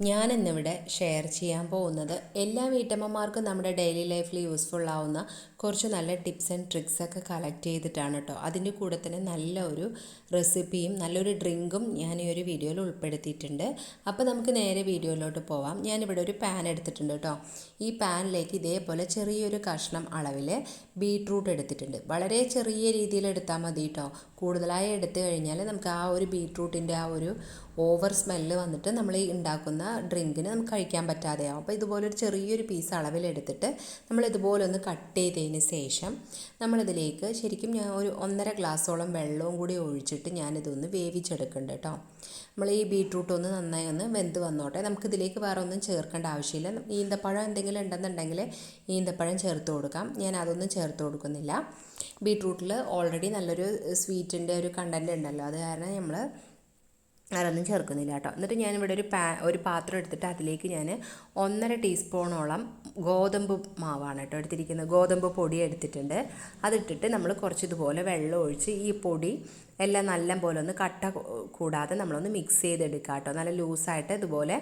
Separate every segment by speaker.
Speaker 1: ഞാൻ ഇന്നിവിടെ ഷെയർ ചെയ്യാൻ പോകുന്നത് എല്ലാ വീട്ടമ്മമാർക്കും നമ്മുടെ ഡെയിലി ലൈഫിൽ യൂസ്ഫുൾ ആവുന്ന കുറച്ച് നല്ല ടിപ്സ് ആൻഡ് ട്രിക്സ് ഒക്കെ കളക്ട് ചെയ്തിട്ടാണ് കേട്ടോ അതിന്റെ കൂടെ തന്നെ നല്ല ഒരു റെസിപ്പിയും നല്ലൊരു ഡ്രിങ്കും ഞാൻ ഈ ഒരു വീഡിയോയിൽ ഉൾപ്പെടുത്തിയിട്ടുണ്ട്. അപ്പോൾ നമുക്ക് നേരെ വീഡിയോയിലോട്ട് പോവാം. ഞാനിവിടെ ഒരു പാൻ എടുത്തിട്ടുണ്ട് കേട്ടോ ഈ പാനിലേക്ക് ഇതേപോലെ ചെറിയൊരു കഷ്ണം അളവിൽ ബീട്രൂട്ട് എടുത്തിട്ടുണ്ട്. വളരെ ചെറിയ രീതിയിൽ എടുത്താൽ മതി കേട്ടോ കൂടുതലായി എടുത്തു കഴിഞ്ഞാൽ നമുക്ക് ആ ഒരു ബീട്രൂട്ടിന്റെ ആ ഒരു ഓവർ സ്മെല്ല് വന്നിട്ട് നമ്മൾ ഈ ഉണ്ടാക്കുന്ന ഡ്രിങ്കിന് നമുക്ക് കഴിക്കാൻ പറ്റാതെയാവും. അപ്പോൾ ഇതുപോലൊരു ചെറിയൊരു പീസ് അളവിലെടുത്തിട്ട് നമ്മൾ ഇതുപോലെ ഒന്ന് കട്ട് ചെയ്തതിന് ശേഷം നമ്മളിതിലേക്ക് ശരിക്കും ഞാൻ ഒരു ഒന്നര ഗ്ലാസ്സോളം വെള്ളവും കൂടി ഒഴിച്ചിട്ട് ഞാനിതൊന്ന് വേവിച്ചെടുക്കുന്നുണ്ട് കേട്ടോ നമ്മൾ ഈ ബീട്രൂട്ട് ഒന്ന് നന്നായി ഒന്ന് വെന്ത് വന്നോട്ടെ. നമുക്കിതിലേക്ക് വേറെ ഒന്നും ചേർക്കേണ്ട ആവശ്യമില്ല. ഈന്തപ്പഴം എന്തെങ്കിലും ഉണ്ടെന്നുണ്ടെങ്കിൽ ഈന്തപ്പഴം ചേർത്ത് കൊടുക്കാം. ഞാൻ അതൊന്നും ചേർത്ത് കൊടുക്കുന്നില്ല. ബീട്രൂട്ടിൽ ഓൾറെഡി നല്ലൊരു സ്വീറ്റിന്റെ ഒരു കണ്ടന്റ് ഉണ്ടല്ലോ. അത് കാരണം നമ്മൾ അതൊന്നും ചേർക്കുന്നില്ല കേട്ടോ എന്നിട്ട് ഞാനിവിടെ ഒരു പാ ഒരു പാത്രം എടുത്തിട്ട് അതിലേക്ക് ഞാൻ ഒന്നര ടീസ്പൂണോളം ഗോതമ്പ് മാവാണ് കേട്ടോ എടുത്തിരിക്കുന്നത്. ഗോതമ്പ് പൊടി എടുത്തിട്ടുണ്ട്. അതിട്ടിട്ട് നമ്മൾ കുറച്ച് ഇതുപോലെ വെള്ളം ഒഴിച്ച് ഈ പൊടി എല്ലാം നല്ല പോലെ ഒന്ന് കട്ട കൂടാതെ നമ്മളൊന്ന് മിക്സ് ചെയ്തെടുക്കുക കേട്ടോ. നല്ല ലൂസായിട്ട് ഇതുപോലെ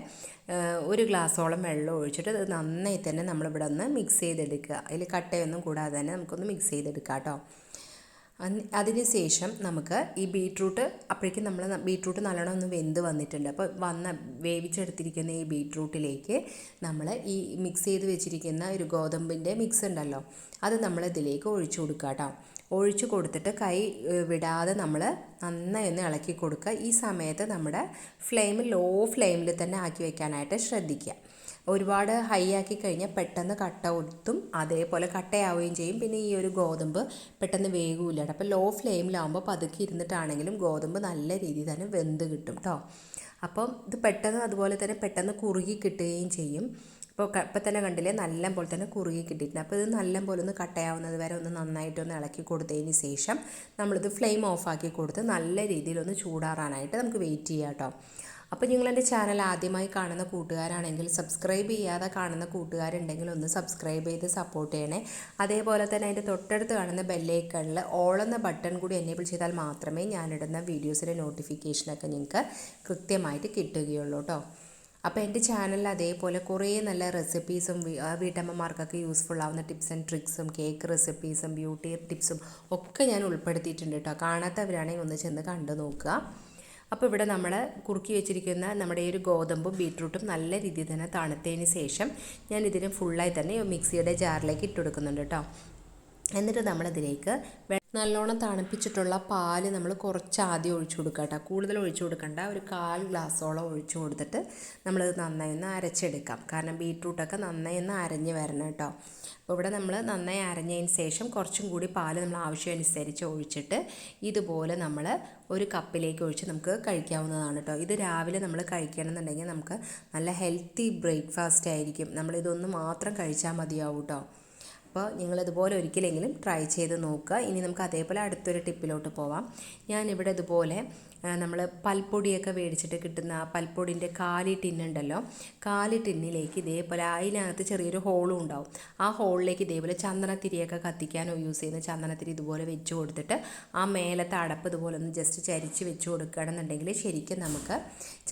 Speaker 1: ഒരു ഗ്ലാസ്സോളം വെള്ളം ഒഴിച്ചിട്ട് നന്നായി തന്നെ നമ്മളിവിടെ ഒന്ന് മിക്സ് ചെയ്തെടുക്കുക. അതിൽ കട്ടയൊന്നും കൂടാതെ തന്നെ നമുക്കൊന്ന് മിക്സ് ചെയ്തെടുക്കാം കേട്ടോ. അതിന് ശേഷം നമുക്ക് ഈ ബീട്രൂട്ട് അപ്പോഴേക്കും നമ്മൾ ബീട്രൂട്ട് നല്ലോണം ഒന്ന് വെന്ത് വന്നിട്ടുണ്ട്. അപ്പോൾ വന്ന വേവിച്ചെടുത്തിരിക്കുന്ന ഈ ബീട്രൂട്ടിലേക്ക് നമ്മൾ ഈ മിക്സ് ചെയ്ത് വെച്ചിരിക്കുന്ന ഒരു ഗോതമ്പിന്റെ മിക്സ് ഉണ്ടല്ലോ അത് നമ്മൾ ഇതിലേക്ക് ഒഴിച്ചു കൊടുക്കുക കേട്ടോ ഒഴിച്ചു കൊടുത്തിട്ട് കൈ വിടാതെ നമ്മൾ നന്നായി ഒന്ന് ഇളക്കി കൊടുക്കുക. ഈ സമയത്ത് നമ്മുടെ ഫ്ലെയിം ലോ ഫ്ലെയിമിൽ തന്നെ ആക്കി വെക്കാനായിട്ട് ശ്രദ്ധിക്കുക. ഒരുപാട് ഹൈ ആക്കി കഴിഞ്ഞാൽ പെട്ടെന്ന് കട്ട ഒത്തും അതേപോലെ കട്ടയാവുകയും ചെയ്യും. പിന്നെ ഈ ഒരു ഗോതമ്പ് പെട്ടെന്ന് വേഗമില്ല അപ്പോൾ ലോ ഫ്ലെയിമിലാവുമ്പോൾ പതുക്കി ഇരുന്നിട്ടാണെങ്കിലും ഗോതമ്പ് നല്ല രീതിയിൽ തന്നെ വെന്ത് കിട്ടും കേട്ടോ. അപ്പം ഇത് പെട്ടെന്ന് അതുപോലെ തന്നെ പെട്ടെന്ന് കുറുകി കിട്ടുകയും ചെയ്യും. ഇപ്പോൾ ഇപ്പം തന്നെ കണ്ടില്ലേ? നല്ല പോലെ തന്നെ കുറുകി കിട്ടിയിട്ടുണ്ട്. അപ്പോൾ ഇത് നല്ല പോലെ ഒന്ന് കട്ടയാവുന്നത് വരെ ഒന്ന് നന്നായിട്ടൊന്ന് ഇളക്കി കൊടുത്തതിന് ശേഷം നമ്മളിത് ഫ്ലെയിം ഓഫാക്കി കൊടുത്ത് നല്ല രീതിയിലൊന്ന് ചൂടാറാനായിട്ട് നമുക്ക് വെയിറ്റ് ചെയ്യാം കേട്ടോ. അപ്പോൾ നിങ്ങൾ എന്റെ ചാനൽ ആദ്യമായി കാണുന്ന കൂട്ടുകാരാണെങ്കിൽ സബ്സ്ക്രൈബ് ചെയ്യാതെ കാണുന്ന കൂട്ടുകാരുണ്ടെങ്കിൽ ഒന്ന് സബ്സ്ക്രൈബ് ചെയ്ത് സപ്പോർട്ട് ചെയ്യണേ. അതേപോലെ തന്നെ അതിന്റെ തൊട്ടടുത്ത് കാണുന്ന ബെല്ലൈക്കണിൽ ഓൾ എന്ന ബട്ടൺ കൂടി എനേബിൾ ചെയ്താൽ മാത്രമേ ഞാനിടുന്ന വീഡിയോസിന്റെ നോട്ടിഫിക്കേഷനൊക്കെ നിങ്ങൾക്ക് കൃത്യമായിട്ട് കിട്ടുകയുള്ളൂ കേട്ടോ. അപ്പോൾ എന്റെ ചാനലിൽ അതേപോലെ കുറേ നല്ല റെസിപ്പീസും വീട്ടമ്മമാർക്കൊക്കെ യൂസ്ഫുൾ ആവുന്ന ടിപ്സ് ആൻഡ് ട്രിക്സും കേക്ക് റെസിപ്പീസും ബ്യൂട്ടി ടിപ്സും ഒക്കെ ഞാൻ ഉൾപ്പെടുത്തിയിട്ടുണ്ട് കേട്ടോ കാണാത്തവരാണെങ്കിൽ ഒന്ന് ചെന്ന് കണ്ടു നോക്കുക. അപ്പോൾ ഇവിടെ നമ്മൾ കുറുക്കി വെച്ചിരിക്കുന്ന നമ്മുടെ ഈ ഒരു ഗോതമ്പും ബീട്രൂട്ടും നല്ല രീതിയിൽ തന്നെ തണുത്തതിന് ശേഷം ഞാൻ ഇതിന് ഫുള്ളായി തന്നെ മിക്സിയുടെ ജാറിലേക്ക് ഇട്ട് കൊടുക്കുന്നുണ്ട് കേട്ടോ എന്നിട്ട് നമ്മളതിലേക്ക് നല്ലോണം തണുപ്പിച്ചിട്ടുള്ള പാൽ നമ്മൾ കുറച്ച് ആദ്യം ഒഴിച്ചു കൊടുക്കുക കേട്ടോ. കൂടുതൽ ഒഴിച്ചു കൊടുക്കണ്ട. ഒരു കാൽ ഗ്ലാസ്സോളം ഒഴിച്ചു കൊടുത്തിട്ട് നമ്മളത് നന്നായി ഒന്ന് അരച്ചെടുക്കാം. കാരണം ബീട്രൂട്ടൊക്കെ നന്നായി ഒന്ന് അരഞ്ഞ് വരണം കേട്ടോ. അപ്പോൾ ഇവിടെ നമ്മൾ നന്നായി അരഞ്ഞതിന് ശേഷം കുറച്ചും കൂടി പാൽ നമ്മൾ ആവശ്യമനുസരിച്ച് ഒഴിച്ചിട്ട് ഇതുപോലെ നമ്മൾ ഒരു കപ്പിലേക്ക് ഒഴിച്ച് നമുക്ക് കഴിക്കാവുന്നതാണ് കേട്ടോ. ഇത് രാവിലെ നമ്മൾ കഴിക്കണമെന്നുണ്ടെങ്കിൽ നമുക്ക് നല്ല ഹെൽത്തി ബ്രേക്ക്ഫാസ്റ്റ് ആയിരിക്കും. നമ്മളിതൊന്ന് മാത്രം കഴിച്ചാൽ മതിയാവും കേട്ടോ. അപ്പോൾ നിങ്ങളിതുപോലെ ഒരിക്കലെങ്കിലും ട്രൈ ചെയ്ത് നോക്കുക. ഇനി നമുക്ക് അതേപോലെ അടുത്തൊരു ടിപ്പിലോട്ട് പോവാം. ഞാനിവിടെ ഇതുപോലെ നമ്മൾ പൽപ്പൊടിയൊക്കെ മേടിച്ചിട്ട് കിട്ടുന്ന ആ പൽപ്പൊടിന്റെ കാലി ടിന്നുണ്ടല്ലോ കാലി ടിന്നിലേക്ക് ഇതേപോലെ അതിനകത്ത് ചെറിയൊരു ഹോളും ഉണ്ടാവും. ആ ഹോളിലേക്ക് ഇതേപോലെ ചന്ദനത്തിരിയൊക്കെ കത്തിക്കാനോ യൂസ് ചെയ്യുന്ന ചന്ദനത്തിരി ഇതുപോലെ വെച്ച് കൊടുത്തിട്ട് ആ മേലത്തെ അടപ്പ് ഇതുപോലെ ഒന്ന് ജസ്റ്റ് ചരിച്ച് വെച്ച് കൊടുക്കുകയാണെന്നുണ്ടെങ്കിൽ ശരിക്കും നമുക്ക്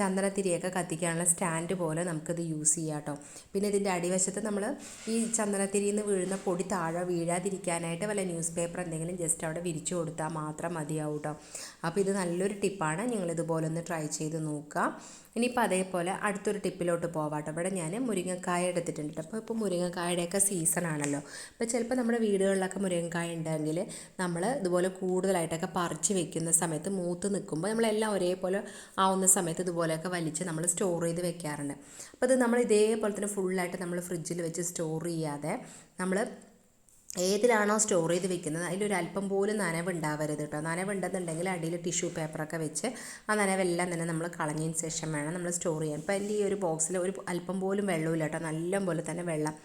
Speaker 1: ചന്ദനത്തിരിയൊക്കെ കത്തിക്കാനുള്ള സ്റ്റാൻഡ് പോലെ നമുക്കിത് യൂസ് ചെയ്യാം കേട്ടോ. പിന്നെ ഇതിന്റെ അടിവശത്ത് നമ്മൾ ഈ ചന്ദനത്തിരിയിൽ നിന്ന് വീഴുന്ന പൊടി താഴെ വീഴാതിരിക്കാനായിട്ട് വല്ല ന്യൂസ് പേപ്പർ എന്തെങ്കിലും ജസ്റ്റ് അവിടെ വിരിച്ചു കൊടുത്താൽ മാത്രം മതിയാവും കേട്ടോ. അപ്പോൾ ഇത് നല്ലൊരു ടിപ്പാണ് നിങ്ങൾ ഇതുപോലെ ഒന്ന് ട്രൈ ചെയ്ത് നോക്കുക. ഇനിയിപ്പോൾ അതേപോലെ അടുത്തൊരു ടിപ്പിലോട്ട് പോവാട്ടോ. ഇവിടെ ഞാൻ മുരിങ്ങക്കായ എടുത്തിട്ടുണ്ട് അപ്പോൾ ഇപ്പോൾ മുരിങ്ങക്കായുടെയൊക്കെ സീസൺ ആണല്ലോ. അപ്പോൾ ചിലപ്പോൾ നമ്മുടെ വീടുകളിലൊക്കെ മുരിങ്ങക്കായ ഉണ്ടെങ്കിൽ നമ്മൾ ഇതുപോലെ കൂടുതലായിട്ടൊക്കെ പറിച്ച് വെക്കുന്ന സമയത്ത് മൂത്ത് നിൽക്കുമ്പോൾ നമ്മളെല്ലാം ഒരേപോലെ ആവുന്ന സമയത്ത് ഇതുപോലെയൊക്കെ വലിച്ച് നമ്മൾ സ്റ്റോർ ചെയ്ത് വെക്കാറുണ്ട്. അപ്പോൾ ഇത് നമ്മൾ ഇതേപോലെ തന്നെ ഫുള്ളായിട്ട് നമ്മൾ ഫ്രിഡ്ജിൽ വെച്ച് സ്റ്റോർ ചെയ്യാതെ നമ്മൾ ഏതിലാണോ സ്റ്റോർ ചെയ്ത് വെക്കുന്നത് അതിലൊരു അല്പം പോലും നനവ് ഉണ്ടാവരുത് കേട്ടോ നനവുണ്ടെന്നുണ്ടെങ്കിൽ അടിയിൽ ടിഷ്യൂ പേപ്പറൊക്കെ വെച്ച് ആ നനവെല്ലാം തന്നെ നമ്മൾ കളഞ്ഞതിന് ശേഷം വേണം നമ്മൾ സ്റ്റോർ ചെയ്യാൻ. ഇപ്പോൾ ഈ ഒരു ബോക്സിൽ ഒരു അല്പം പോലും വെള്ളമില്ല കേട്ടോ നല്ല പോലെ തന്നെ വെള്ളം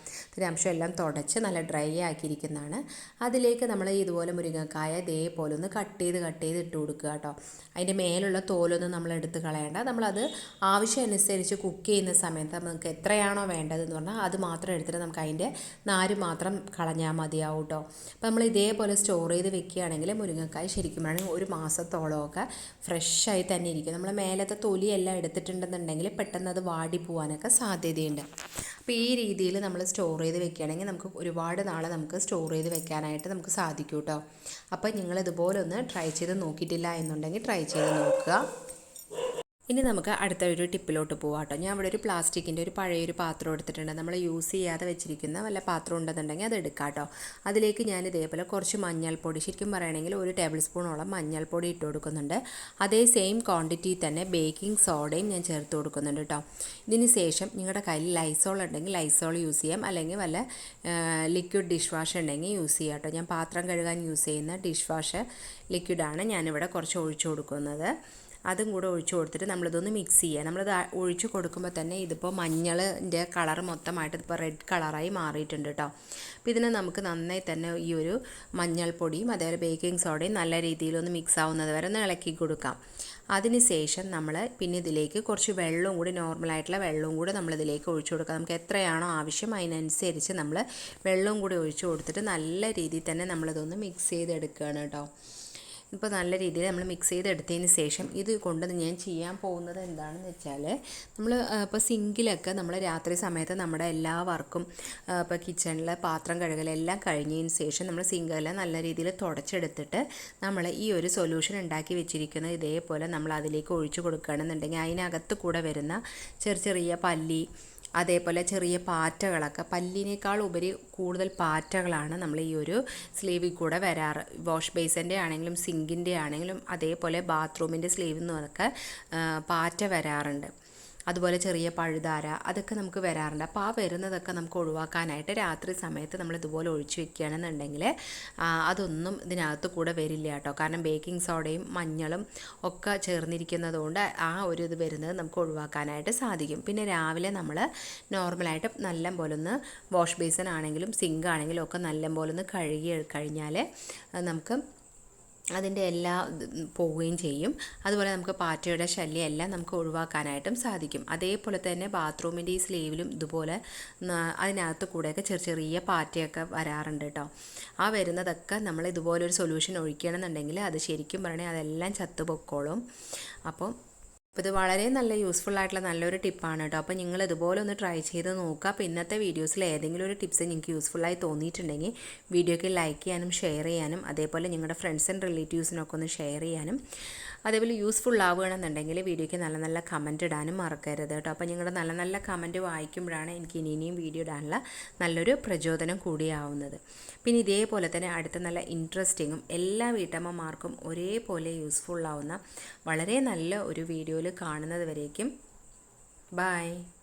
Speaker 1: അംശം എല്ലാം തുടച്ച് നല്ല ഡ്രൈ ആക്കിയിരിക്കുന്നതാണ്. അതിലേക്ക് നമ്മൾ ഇതുപോലെ മുരിങ്ങക്കായ ഇതേപോലെ ഒന്ന് കട്ട് ചെയ്ത് കട്ട് ചെയ്ത് ഇട്ട് കൊടുക്കുക കേട്ടോ അതിന്റെ മേലുള്ള തോലൊന്നും നമ്മൾ എടുത്ത് കളയേണ്ട. നമ്മളത് ആവശ്യമനുസരിച്ച് കുക്ക് ചെയ്യുന്ന സമയത്ത് നമുക്ക് എത്രയാണോ വേണ്ടതെന്ന് പറഞ്ഞാൽ അത് മാത്രം എടുത്തിട്ട് നമുക്ക് അതിന്റെ നാര് മാത്രം കളഞ്ഞാൽ മതി. മതിയാവും കേട്ടോ അപ്പോൾ നമ്മൾ ഇതേപോലെ സ്റ്റോർ ചെയ്ത് വെക്കുകയാണെങ്കിൽ മുരിങ്ങക്കായ് ശരിക്കും വേണമെങ്കിൽ ഒരു മാസത്തോളമൊക്കെ ഫ്രഷായി തന്നെ ഇരിക്കും. നമ്മൾ മേലത്തെ തൊലിയെല്ലാം എടുത്തിട്ടുണ്ടെന്നുണ്ടെങ്കിൽ പെട്ടെന്ന് അത് വാടി പോകാനൊക്കെ സാധ്യതയുണ്ട്. അപ്പോൾ ഈ രീതിയിൽ നമ്മൾ സ്റ്റോർ ചെയ്ത് വെക്കുകയാണെങ്കിൽ നമുക്ക് ഒരുപാട് നാളെ നമുക്ക് സ്റ്റോർ ചെയ്ത് വെക്കാനായിട്ട് നമുക്ക് സാധിക്കും കേട്ടോ. അപ്പോൾ നിങ്ങൾ ഇതുപോലെ ഒന്ന് ട്രൈ ചെയ്ത് നോക്കിയിട്ടില്ല എന്നുണ്ടെങ്കിൽ ട്രൈ ചെയ്ത് നോക്കുക. ഇനി നമുക്ക് അടുത്ത ഒരു ടിപ്പിലോട്ട് പോവാം കേട്ടോ. ഞാൻ ഇവിടെ ഒരു പ്ലാസ്റ്റിക്കിന്റെ ഒരു പഴയൊരു പാത്രം എടുത്തിട്ടുണ്ട്. നമ്മൾ യൂസ് ചെയ്യാതെ വെച്ചിരിക്കുന്ന വല്ല പാത്രം ഉണ്ടെന്നുണ്ടെങ്കിൽ അത് എടുക്കാം കേട്ടോ. അതിലേക്ക് ഞാൻ ഇതേപോലെ കുറച്ച് മഞ്ഞൾപ്പൊടി ശരിക്കും പറയുകയാണെങ്കിൽ ഒരു ടേബിൾ സ്പൂണോളം മഞ്ഞൾപ്പൊടി ഇട്ട് കൊടുക്കുന്നുണ്ട്. അതേ സെയിം ക്വാണ്ടിറ്റി തന്നെ ബേക്കിംഗ് സോഡയും ഞാൻ ചേർത്ത് കൊടുക്കുന്നുണ്ട് കേട്ടോ. ഇതിന് ശേഷം നിങ്ങളുടെ കയ്യിൽ ലൈസോൾ ഉണ്ടെങ്കിൽ ലൈസോൾ യൂസ് ചെയ്യാം. അല്ലെങ്കിൽ വല്ല ലിക്വിഡ് ഡിഷ് വാഷ് ഉണ്ടെങ്കിൽ യൂസ് ചെയ്യാം കേട്ടോ. ഞാൻ പാത്രം കഴുകാൻ യൂസ് ചെയ്യുന്ന ഡിഷ് വാഷ് ലിക്വിഡാണ് ഞാനിവിടെ കുറച്ച് ഒഴിച്ചു കൊടുക്കുന്നത്. അതും കൂടെ ഒഴിച്ചു കൊടുത്തിട്ട് നമ്മളിതൊന്ന് മിക്സ് ചെയ്യുക. നമ്മളിത് ഒഴിച്ചു കൊടുക്കുമ്പോൾ തന്നെ ഇതിപ്പോൾ മഞ്ഞളിന്റെ കളർ മൊത്തമായിട്ട് ഇപ്പോൾ റെഡ് കളറായി മാറിയിട്ടുണ്ട് കേട്ടോ അപ്പോൾ ഇതിനെ നമുക്ക് നന്നായി തന്നെ ഈ ഒരു മഞ്ഞൾപ്പൊടിയും അതേപോലെ ബേക്കിംഗ് സോഡയും നല്ല രീതിയിലൊന്ന് മിക്സ് ആവുന്നത് വരെ ഒന്ന് ഇളക്കി കൊടുക്കാം. അതിനുശേഷം നമ്മൾ പിന്നെ ഇതിലേക്ക് കുറച്ച് വെള്ളവും കൂടി നോർമലായിട്ടുള്ള വെള്ളവും കൂടി നമ്മളിതിലേക്ക് ഒഴിച്ചു കൊടുക്കാം. നമുക്ക് എത്രയാണോ ആവശ്യം അതിനനുസരിച്ച് നമ്മൾ വെള്ളവും കൂടി ഒഴിച്ചു കൊടുത്തിട്ട് നല്ല രീതിയിൽ തന്നെ നമ്മളിതൊന്ന് മിക്സ് ചെയ്തെടുക്കുകയാണ് കേട്ടോ ഇപ്പോൾ നല്ല രീതിയിൽ നമ്മൾ മിക്സ് ചെയ്തെടുത്തതിന് ശേഷം ഇത് കൊണ്ട് ഞാൻ ചെയ്യാൻ പോകുന്നത് എന്താണെന്ന് വെച്ചാൽ നമ്മൾ ഇപ്പോൾ സിങ്കിലൊക്കെ നമ്മൾ രാത്രി സമയത്ത് നമ്മുടെ എല്ലാ വർക്കും ഇപ്പോൾ കിച്ചണിലെ പാത്രം കഴുകലെല്ലാം കഴിഞ്ഞതിന് ശേഷം നമ്മൾ സിങ്കെല്ലാം നല്ല രീതിയിൽ തുടച്ചെടുത്തിട്ട് നമ്മൾ ഈ ഒരു സൊല്യൂഷൻ ഉണ്ടാക്കി വെച്ചിരിക്കുന്നത് ഇതേപോലെ നമ്മൾ അതിലേക്ക് ഒഴിച്ചു കൊടുക്കുകയാണെന്നുണ്ടെങ്കിൽ അതിനകത്ത് കൂടെ വരുന്ന ചെറിയ ചെറിയ പല്ലി അതേപോലെ ചെറിയ പാറ്റകളൊക്കെ. പല്ലിനേക്കാൾ ഉപരി കൂടുതൽ പാറ്റകളാണ് നമ്മൾ ഈ ഒരു സ്ലീവിൽ കൂടെ വരാറ്. വാഷ് ബേസിന്റെ ആണെങ്കിലും സിങ്കിന്റെ ആണെങ്കിലും അതേപോലെ ബാത്റൂമിന്റെ സ്ലീവിൽ നിന്നൊക്കെ പാറ്റ വരാറുണ്ട്. അതുപോലെ ചെറിയ പഴുതാര അതൊക്കെ നമുക്ക് വരാറുണ്ട്. അപ്പോൾ ആ വരുന്നതൊക്കെ നമുക്ക് ഒഴിവാക്കാനായിട്ട് രാത്രി സമയത്ത് നമ്മൾ ഇതുപോലെ ഒഴിച്ചു വെക്കുകയാണെന്നുണ്ടെങ്കിൽ അതൊന്നും ഇതിനകത്ത് കൂടെ വരില്ല കേട്ടോ. കാരണം ബേക്കിംഗ് സോഡയും മഞ്ഞളും ഒക്കെ ചേർന്നിരിക്കുന്നതുകൊണ്ട് ആ ഒരു ഇത് വരുന്നത് നമുക്ക് ഒഴിവാക്കാനായിട്ട് സാധിക്കും. പിന്നെ രാവിലെ നമ്മൾ നോർമലായിട്ട് നല്ല പോലെ ഒന്ന് വാഷ് ബേസിൻ ആണെങ്കിലും സിങ്ക് ആണെങ്കിലും ഒക്കെ നല്ല പോലെ ഒന്ന് കഴുകി കഴിഞ്ഞാൽ നമുക്ക് അതിന്റെ എല്ലാ പോവുകയും ചെയ്യും. അതുപോലെ നമുക്ക് പാറ്റയുടെ ശല്യം എല്ലാം നമുക്ക് ഒഴിവാക്കാനായിട്ടും സാധിക്കും. അതേപോലെ തന്നെ ബാത്റൂമിന്റെ ഈ സ്ലീവിലും ഇതുപോലെ അതിനകത്ത് കൂടെയൊക്കെ ചെറിയ ചെറിയ പാറ്റയൊക്കെ വരാറുണ്ട് കേട്ടോ. ആ വരുന്നതൊക്കെ നമ്മൾ ഇതുപോലെ ഒരു സൊല്യൂഷൻ ഒഴിക്കണമെന്നുണ്ടെങ്കിൽ അത് ശരിക്കും പറയണേ അതെല്ലാം ചത്തുപൊക്കോളും. അപ്പം അപ്പോൾ ഇത് വളരെ നല്ല യൂസ്ഫുൾ ആയിട്ടുള്ള നല്ലൊരു ടിപ്പാണ് കേട്ടോ അപ്പോൾ നിങ്ങൾ ഇതുപോലെ ഒന്ന് ട്രൈ ചെയ്ത് നോക്കുക. അപ്പോൾ ഇന്നത്തെ വീഡിയോസിൽ ഏതെങ്കിലും ഒരു ടിപ്സ് നിങ്ങൾക്ക് യൂസ്ഫുള്ളായി തോന്നിയിട്ടുണ്ടെങ്കിൽ വീഡിയോയ്ക്ക് ലൈക്ക് ചെയ്യാനും ഷെയർ ചെയ്യാനും അതേപോലെ നിങ്ങളുടെ ഫ്രണ്ട്സ് ആൻഡ് റിലേറ്റീവ്സിനൊക്കെ ഒന്ന് ഷെയർ ചെയ്യാനും അതേപോലെ യൂസ്ഫുൾ ആവുകയാണെന്നുണ്ടെങ്കിൽ വീഡിയോയ്ക്ക് നല്ല നല്ല കമന്റ് ഇടാനും മറക്കരുത് കേട്ടോ അപ്പോൾ നിങ്ങളുടെ നല്ല നല്ല കമന്റ് വായിക്കുമ്പോഴാണ് എനിക്ക് ഇനി ഇനിയും വീഡിയോ ഇടാനുള്ള നല്ലൊരു പ്രചോദനം കൂടിയാവുന്നത്. പിന്നെ ഇതേപോലെ തന്നെ അടുത്ത നല്ല ഇൻട്രസ്റ്റിങ്ങും എല്ലാ വീട്ടമ്മമാർക്കും ഒരേപോലെ യൂസ്ഫുൾ ആവുന്ന വളരെ നല്ല ഒരു കാണുന്നത് വരേക്കും. ബായ്